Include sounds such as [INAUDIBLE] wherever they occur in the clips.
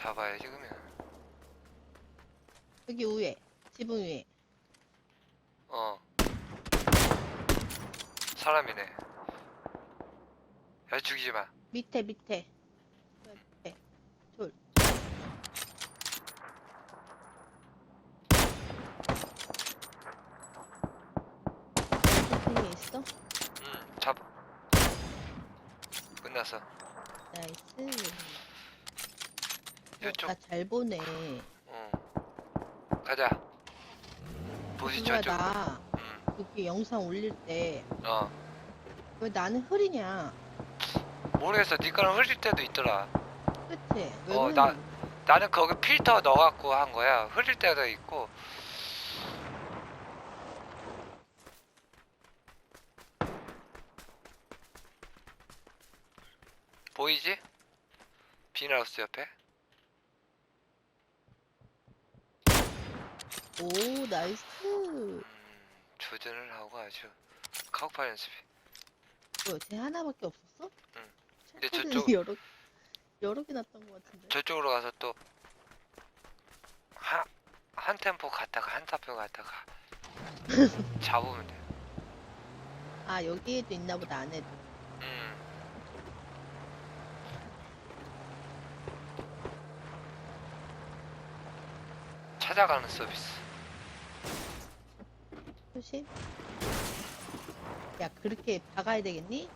잡아야지 그러면. 여기 위에 지붕 위에. 어. 사람이네. 야 죽이지 마. 밑에 밑에. 밑에. 둘. 밑에 있어? 응, 잡. 끝났어. 나이스 이쪽. 나잘 보네 어. 가자. 보시 누가 저쪽. 나 응. 여기 영상 올릴 때왜 어. 나는 흐리냐 모르겠어. 네 거는 흘릴 때도 있더라. 그치? 왜 어, 나- 나는 거기 필터 넣어갖고 한 거야. 흘릴 때도 있고. 보이지? 비닐하우스 옆에? 오 나이스 음, 조준을 하고 아주 카우파 연습이. 뭐야 쟤 하나밖에 없었어? 응. 근데 저쪽- 여러 여러 개 났던 것 같은데 저쪽으로 가서 또 한, 한 템포 갔다가 한 사표 갔다가 [LAUGHS] 잡으면 돼. 아 여기에도 있나 보다 안에도 음. 찾아가는 서비스. 조심 야 그렇게 박아야 되겠니?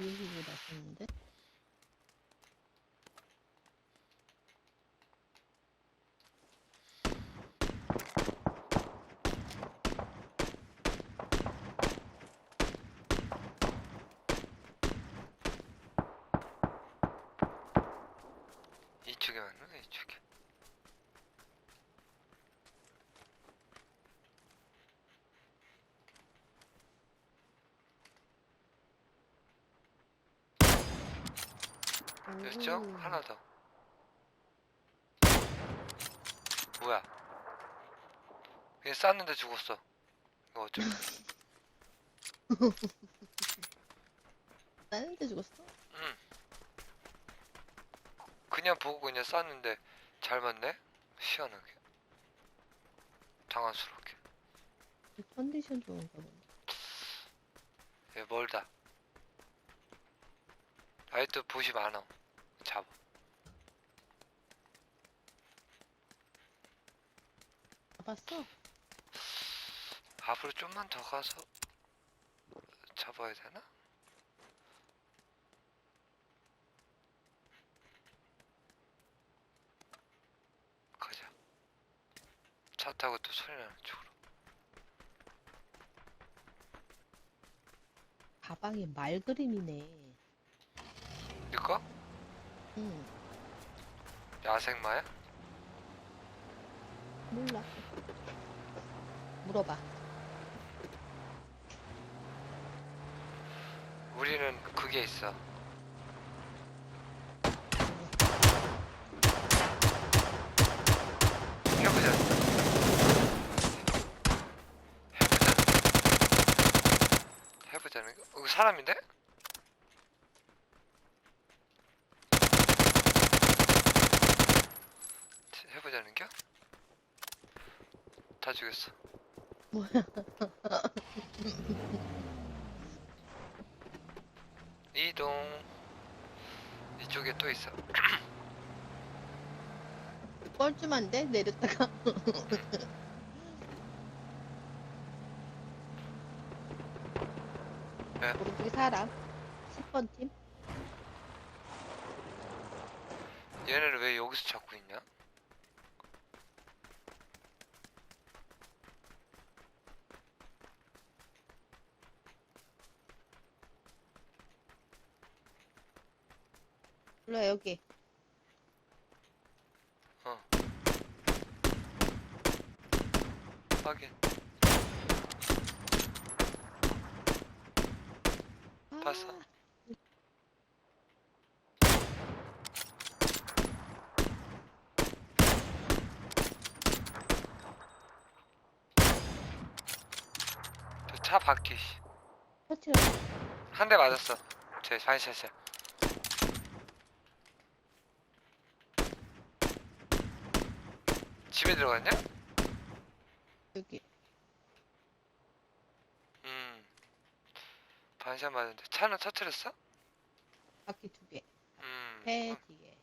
여기로 나섰는데? 이쪽에 맞나? 이쪽에. 됐죠? 오. 하나 더. 뭐야? 그냥 쌌는데 죽었어. 이거 어쩌? 나는데 [LAUGHS] 죽었어? 응. 그냥 보고 그냥 쌌는데 잘 맞네? 시원하게. 당황스럽게. 이 컨디션 좋은가 보네 얘 멀다. 아직도 보시 많어. 잡아. 잡았어? 앞으로 좀만 더 가서 잡아야 되나? 가자. 차 타고 또 나는 쪽으로. 가방에 말 그림이네 이거? 응 야생마야? 몰라 물어봐 우리는 그게 있어. 해보자. 해보자. 해보자는 거? 어, 이거 사람인데? 해보자는 겨? 다 죽였어. 뭐야 이동. 이쪽에 또 있어. 뻘쭘한데 내렸다가 [LAUGHS] 네. 오른쪽에 사람 10번 팀 얘네를 왜 여기서 찾고 있냐? 몰라 여기 확인. 아, 봤어? 차 바퀴 씨. 터트려. 한 대 맞았어 제 반샷이야 집에 들어갔냐? 여기. 음 반샷 맞았는데 차는 터트렸어? 바퀴 두 개. 음 배 뒤에.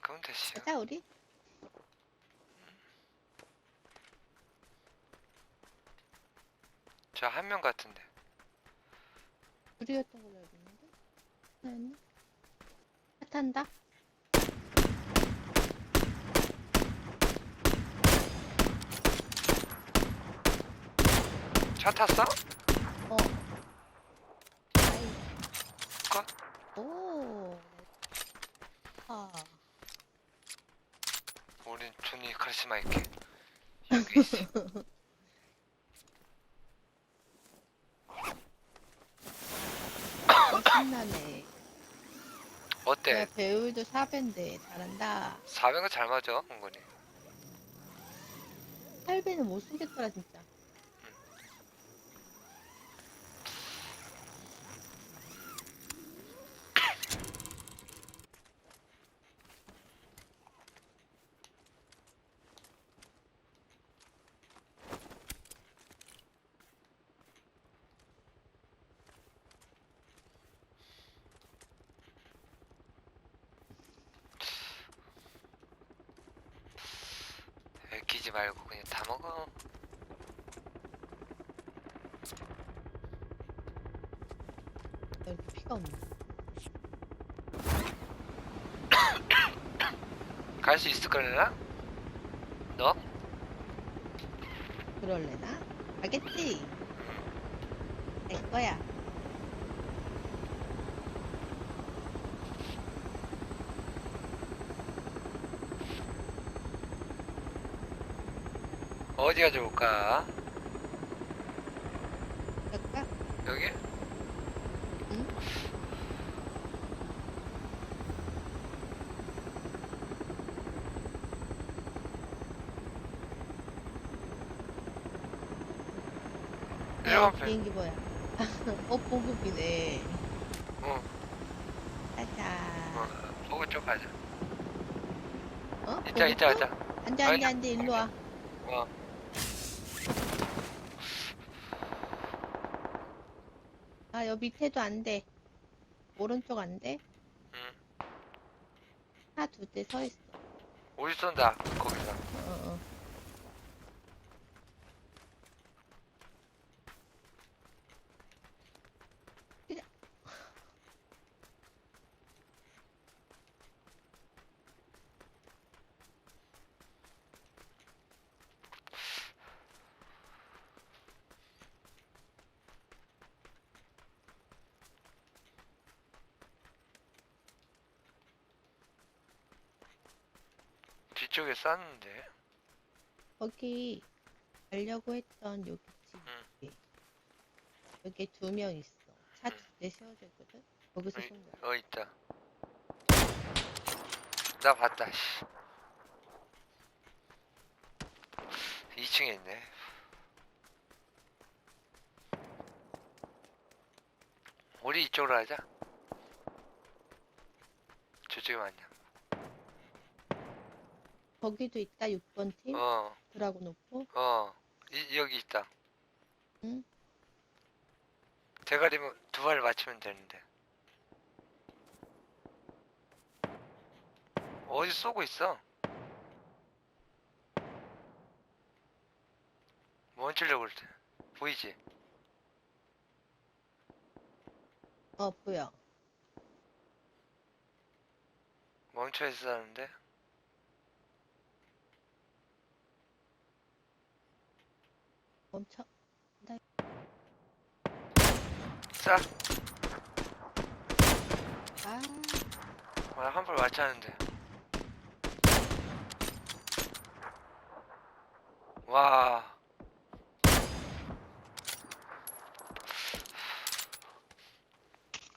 그럼 됐어 가자, 우리. 저 한 명 같은데 우리였던 걸로 알고 있는데? 나였나? 차 탄다? 차 탔어? 어. 아이. 거? 오. 아. 우린 존이 카리스마 있게 여기 있어 어, [LAUGHS] 신나네. 배울도 4배인데 잘한다. 400은 잘 맞아 은근히 8배는 못 쓰겠더라, 진짜. 애끼지 말고 그냥 다 먹어 나 이렇게 피가 없네. [COUGHS] 갈 수 있을 거려나? 너? 그럴래나? 가겠지? 내 거야. 어디가 좋을까? 갈까? 여기? 응? 야, 편. 비행기 뭐야? [LAUGHS] 어, 보급이네. 어, 가자. 어, 보고 쪽 가자. 어? 이따 이따? 하자. 앉아, 앉아, 앉아, 일로 와. 어, 아, 여기 밑에도 안 돼. 오른쪽 안 돼? 응. 차 두 대 서 있어. 우리 쏜다 거기서. 어, 어, 어. 그래. 뒤쪽에 쐈는데. 거기 가려고 했던 여기 집. 여기 두 명 있어. 차 두 대 세워져 있거든? 거기서 어이, 쏜 거야. 어 있다. 나 봤다. 씨. 2층에 있네. 우리 이쪽으로 하자. 저쪽에 맞냐? 거기도 있다, 6번 팀. 어, 드라곤 오프. 어, 이, 여기 있다. 응? 대가리면 두 발 맞추면 되는데. 어디 쏘고 있어? 멈추려고 그럴 때. 보이지? 어, 보여. 멈춰 있었는데. 멈춰. 싸! 아, 아, 한발 맞췄는데. 와.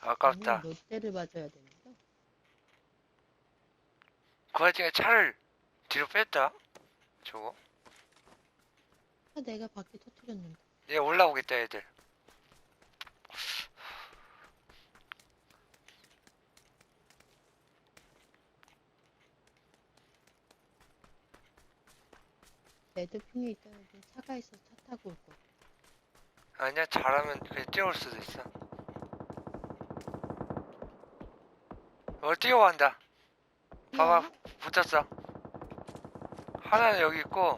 아깝다. 아니, 롯데를 맞아야 되는데. 그 와중에 차를 뒤로 뺐다. 저거. 아, 내가 바퀴 터트렸는데. 얘 올라오겠다 애들. 레드핑에 있다는 데 차가 있어 차 타고 올 거야. 아니야 잘하면 그냥 뛰어올 수도 있어. 어 뛰어간다. 봐봐 붙었어. 하나는 여기 있고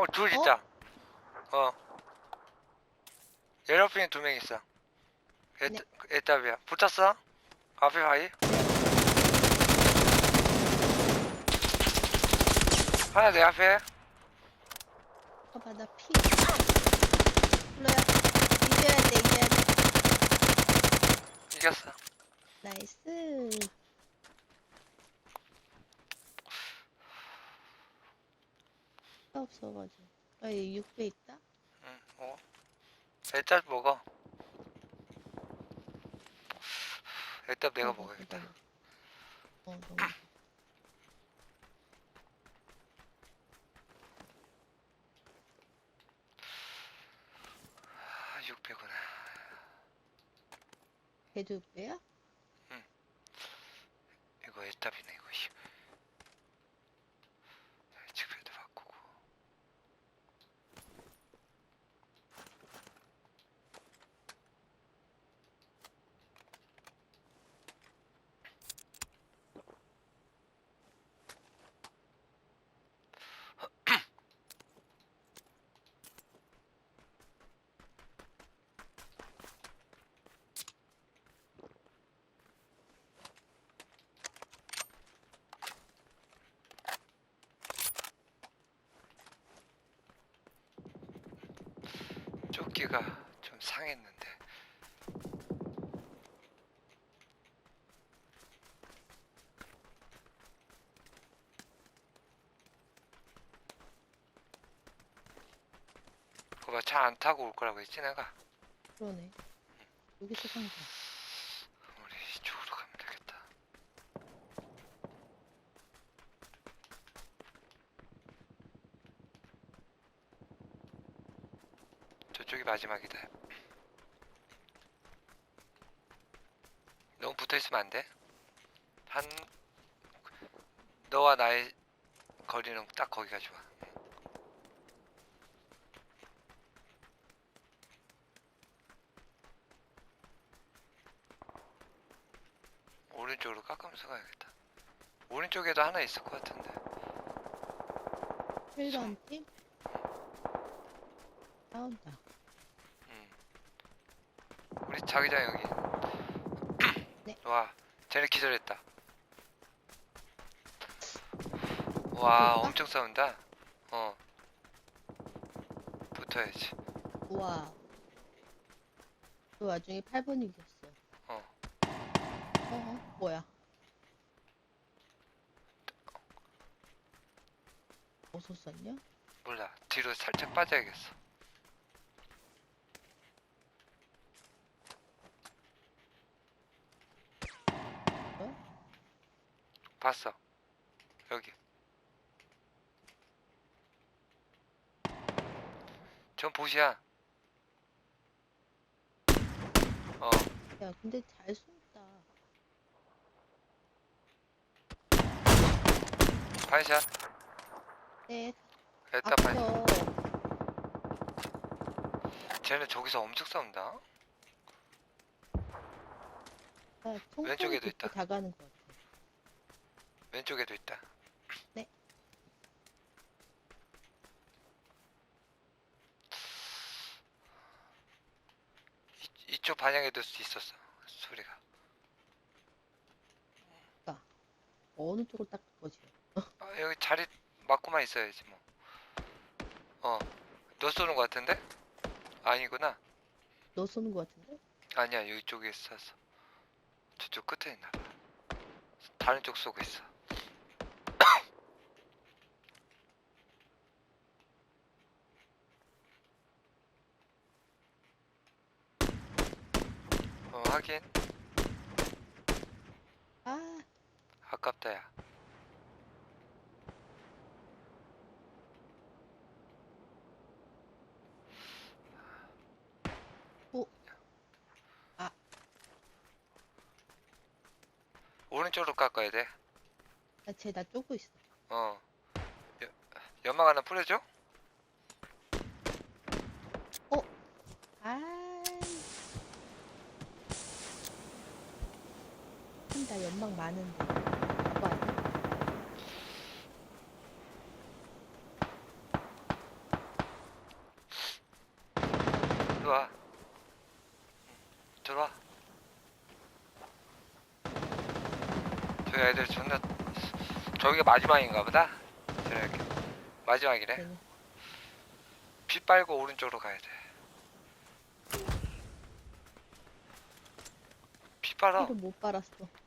어? 어, 둘 어? 있다 어 에어핀에 두명 있어 애, 네. 애답이야 붙었어? 앞에 바위 하나 내 앞에 봐봐 나 피. 불러야 이겨야 돼 이겨야 돼. 이겼어 나이스. 차 없어가지고. 아, 여기 6배 있다? 응, 어. 애답 먹어. 애답 내가 어, 먹어야겠다. 먹어, 먹어. 어, 너무. 아, 600원. 걔도 6배야? 이거 애답이네, 이거. 씨. 칙패드 바꾸고. 조끼가 좀 상했는데. 그거 봐, 차 안 타고 올 거라고 했지, 내가? 그러네. 산 거야. 우리 이쪽으로 가면 되겠다. 저쪽이 마지막이다. 너무 붙어 있으면 안 돼. 한 너와 나의 거리는 딱 거기가 좋아. 오른쪽으로 깎으면서 가야겠다. 오른쪽에도 하나 있을 것 같은데. 7번 팀? 나온다. 음. 우리 자기장 여기. [CLEARS THROAT] 네. 와, 쟤네 기절했다. 와, 볼까? 엄청 싸운다. 어. 붙어야지. 우와. 그 와중에 8번 이겼어. 어. 어, 어, 뭐야? 어디서 썼냐? 몰라. 뒤로 살짝 빠져야겠어. 어? 봤어. 여기. 전 보시야. 어, 야, 근데 잘 쏜다. 반샷. 네, 일단 반. 앞서 쟤네 저기서 엄청 싸운다. 아, 왼쪽에도 있다. 다 가는 것 같아. 왼쪽에도 있다. 네. 이, 이쪽 반향에도 있었어. 소리가. 어느 쪽을 딱 거지? 아, 여기 자리 맞고만 있어야지 뭐. 어, 너 쏘는 것 같은데? 아니구나. 너 쏘는 것 같은데? 아니야, 여기 쪽에 있어서. 저쪽 끝에 있나 봐. 다른 쪽 쏘고 있어. 확인. 아, 아깝다 야. 오. 아. 오른쪽으로 깎아야 돼. 아, 나쟤 나 쪼고 있어. 어. 여- 연막 하나 뿌려줘? 연막 많은데. 아니야? 들어와. 응, 들어와. 저 애들 존나 저기가 마지막인가 보다. 저렇게 마지막이래. 쟤는. 피 빨고 오른쪽으로 가야 돼. 피 빨아. 피를 못 빨았어.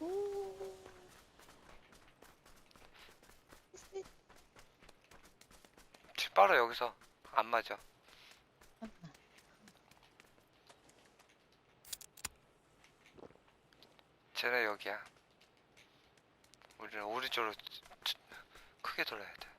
오. 빨아 여기서 안 맞아. 쟤네 여기야. 우리는 오른쪽으로 크게 돌아야 돼.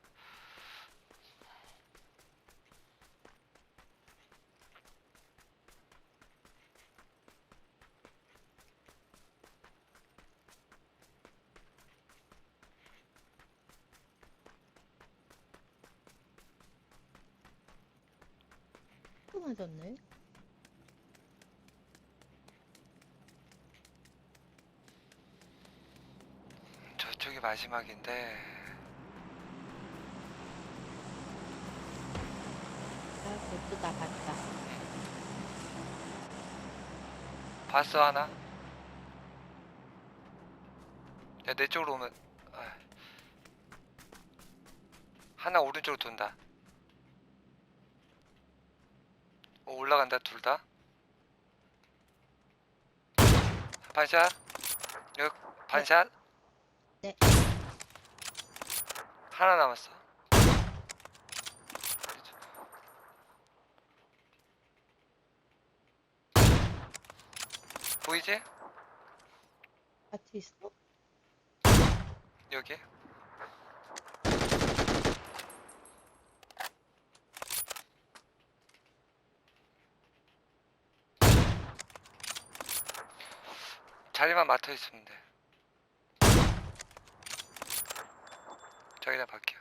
또 맞았네. 저쪽이 마지막인데 아, 그것도 나갔다. 봤어 하나? 야 내 쪽으로 오면 아. 하나 오른쪽으로 돈다. 어, 올라간다 둘 다. 반샷. 여기 반샷. 네. 하나 남았어. 보이지? 같이 있어? 여기. 자리만 맡아 있으면 돼. 저기다 밖이야.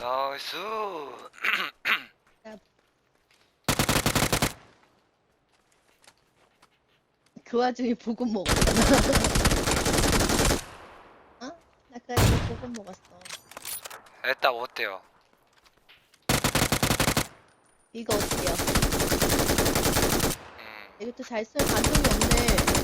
나이스. 그 와중에 보고 먹었잖아. [LAUGHS] 어? 나 보고 먹었어. 에따 어때요? 이거 어때요? 음, 이것도 잘 쓰면 감동이 없네.